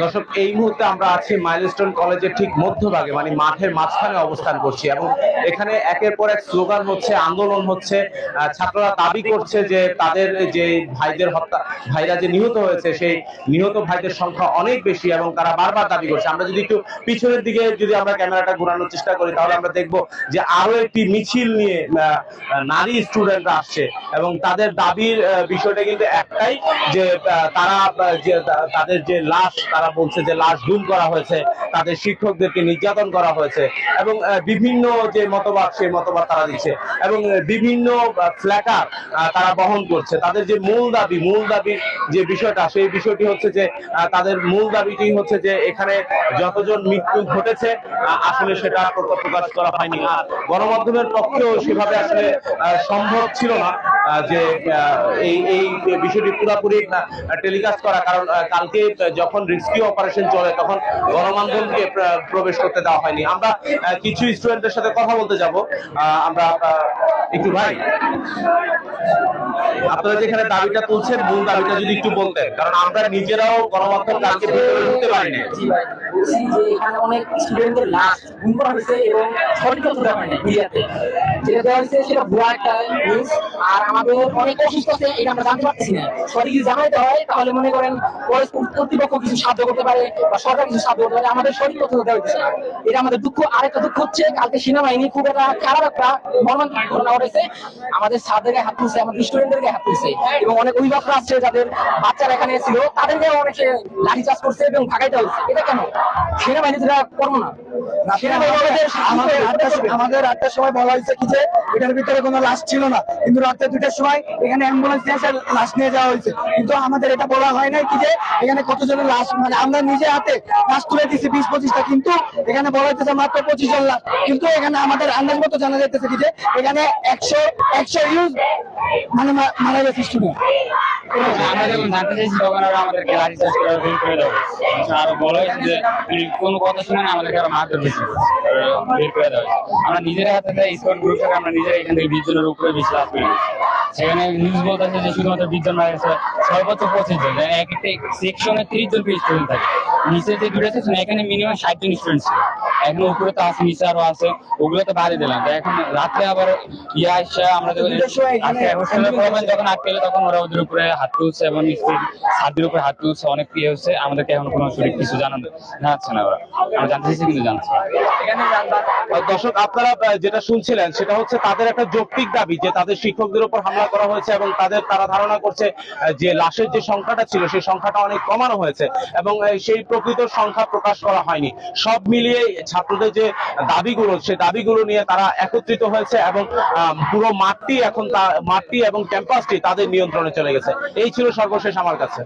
দর্শক, এই মুহূর্তে আমরা আছি মাইলস্টোন কলেজের ঠিক মধ্যভাগে মানে মাঠের মাঝখানে অবস্থান করছি এবং এখানে একের পর এক স্লোগান হচ্ছে, আন্দোলন হচ্ছে। ছাত্ররা দাবি করছে যে তাদের যে ভাইদের হত্যা, ভাইরা যে নিহত হয়েছে, সেই নিহত ভাইদের সংখ্যা অনেক বেশি এবং তারা বারবার দাবি করছে। আমরা যদি একটু পিছনের দিকে যদি আমরা ক্যামেরাটা ঘোরানোর চেষ্টা করি, তাহলে আমরা দেখব যে আরও একটি মিছিল নিয়ে নারী স্টুডেন্টরা আসছে এবং তাদের দাবির বিষয়টা কিন্তু একটাই যে তারা যে, তাদের যে লাশ তারা বলছে যে লাশ গুম করা হয়েছে, তাদের শিক্ষকদেরকে নির্যাতন করা হয়েছে এবং বিভিন্ন যে মতবাদ, সেই মতবাদ তারা দিচ্ছে এবং বিভিন্ন ফ্ল্যাটার তারা বহন করছে। তাদের যে মূল দাবি, মূল দাবির যে বিষয়টা, সেই বিষয়টি হচ্ছে যে তাদের মূল দাবিটি হচ্ছে যে এখানে যতজন মৃত্যু ঘটেছে আসলে সেটা প্রকাশ করা হয়নি। আর গণমাধ্যমের পক্ষেও সেভাবে আসলে সম্ভব ছিল না। যে এই এই বিষয়টি পুরোপুরি টেলিকাস্ট করা। কারণ কালকে যখন রেস্কিউ অপারেশন চলে, তখন গণমাধ্যমকে প্রবেশ করতে দেওয়া হয়নি। আমরা কিছু স্টুডেন্টের সাথে কথা বলতে যাব। আমরা একটু ভাই, আপনারা যেখানে দাবিটা তুলছেন, মূল দাবিটা যদি একটু বলতেন। কারণ আমরা নিজেরাও গণমাধ্যম কালকে ভিতরে ঢুকতে পারিনি। এবং সঠিক আর আমাদের অনেক অসুস্থ আছে এটা আমরা জানতে পারতেছি না। সঠিক জানাইতে হয় তাহলে মনে করেন কর্তৃপক্ষ কিছু সাহায্য করতে পারে বা সরকার কিছু সাহায্য করতে পারে আমাদের সঠিক তথ্য দেওয়া হচ্ছে এটা আমাদের দুঃখ আরেকটা দুঃখ হচ্ছে কালকে সেনাবাহিনী খুব একটা খারাপ একটা মর্মান্তিক ঘটনা ঘটেছে। আমাদের হাত তুলছে আমাদের স্টুডেন্টদেরকে হাত তুলছে। এবং অনেক অভিভাবকরা আছে যাদের বাচ্চারা এখানে ছিল তাদেরকে অনেকে লাঠি চাষ করছে এবং ভাগাইতে হচ্ছে। এটা কেন? সেনাবাহিনী সেটা করব না। আমাদের আমাদের আটটার সময় বলা হয়েছে কি যে এটার ভিতরে কোনো লাশ ছিল না। কিন্তু রাত্রে দুটার সময় এখানে অ্যাম্বুলেন্স নিয়ে এসে লাশ নিয়ে যাওয়া হয়েছে। কিন্তু আমাদের এটা বলা হয় নাই কি যে এখানে কতজনের লাশ মানে আমরা নিজে হাতে লাশ তুলে দিচ্ছি বিশ পঁচিশটা, কিন্তু এখানে বলা হইতেছে মাত্র পঁচিশ জন লাশ। কিন্তু এখানে আমাদের আন্দাজ মতো জানা যাইতেছে কি যে এখানে একশো একশো ইউজ মানে মারা গেছে স্টুডেন্ট আমরা নিজের হাতে স্পোর্ট গ্রুপ থেকে আমরা নিজেরা এখান থেকে বিশ জনের উপরে বেশি লাভ করে। সেখানে নিউজ বলতেছে যে শুধুমাত্র বিশ মারা গেছে, সর্বোচ্চ পঁচিশ জন। এক একটা সেকশনে তিরিশ জন স্টুডেন্ট থাকে। নিচে যে দূরে এখানে মিনিমাম ষাট জন স্টুডেন্ট ছিল। এখন উপরে তো আছে নিচে আরও আছে ওগুলো তো বাড়ি দিলাম। তো এখন রাত্রে আবার ইয়ে আসছে আমরা যখন যখন আটকে তখন ওরা ওদের উপরে হাত তুলছে এবং ছাদের উপরে হাত তুলছে অনেক ইয়ে হচ্ছে আমাদেরকে এখন কোনো সঠিক কিছু জানানো জানাচ্ছে না ওরা। আমরা জানতে চাইছি কিন্তু জানছে দর্শক আপনারা যেটা শুনছিলেন সেটা হচ্ছে তাদের একটা যৌক্তিক দাবি যে তাদের শিক্ষকদের উপর হামলা করা হয়েছে এবং তাদের তারা ধারণা করছে যে লাশের যে সংখ্যাটা ছিল সেই সংখ্যাটা অনেক কমানো হয়েছে এবং সেই প্রকৃত সংখ্যা প্রকাশ করা হয়নি। সব মিলিয়ে ছাত্রদের যে দাবিগুলো সে দাবিগুলো নিয়ে তারা একত্রিত হয়েছে এবং পুরো মাঠটি এখন মাঠটি এবং ক্যাম্পাসটি তাদের নিয়ন্ত্রণে চলে গেছে। এই ছিল সর্বশেষ আমার কাছে।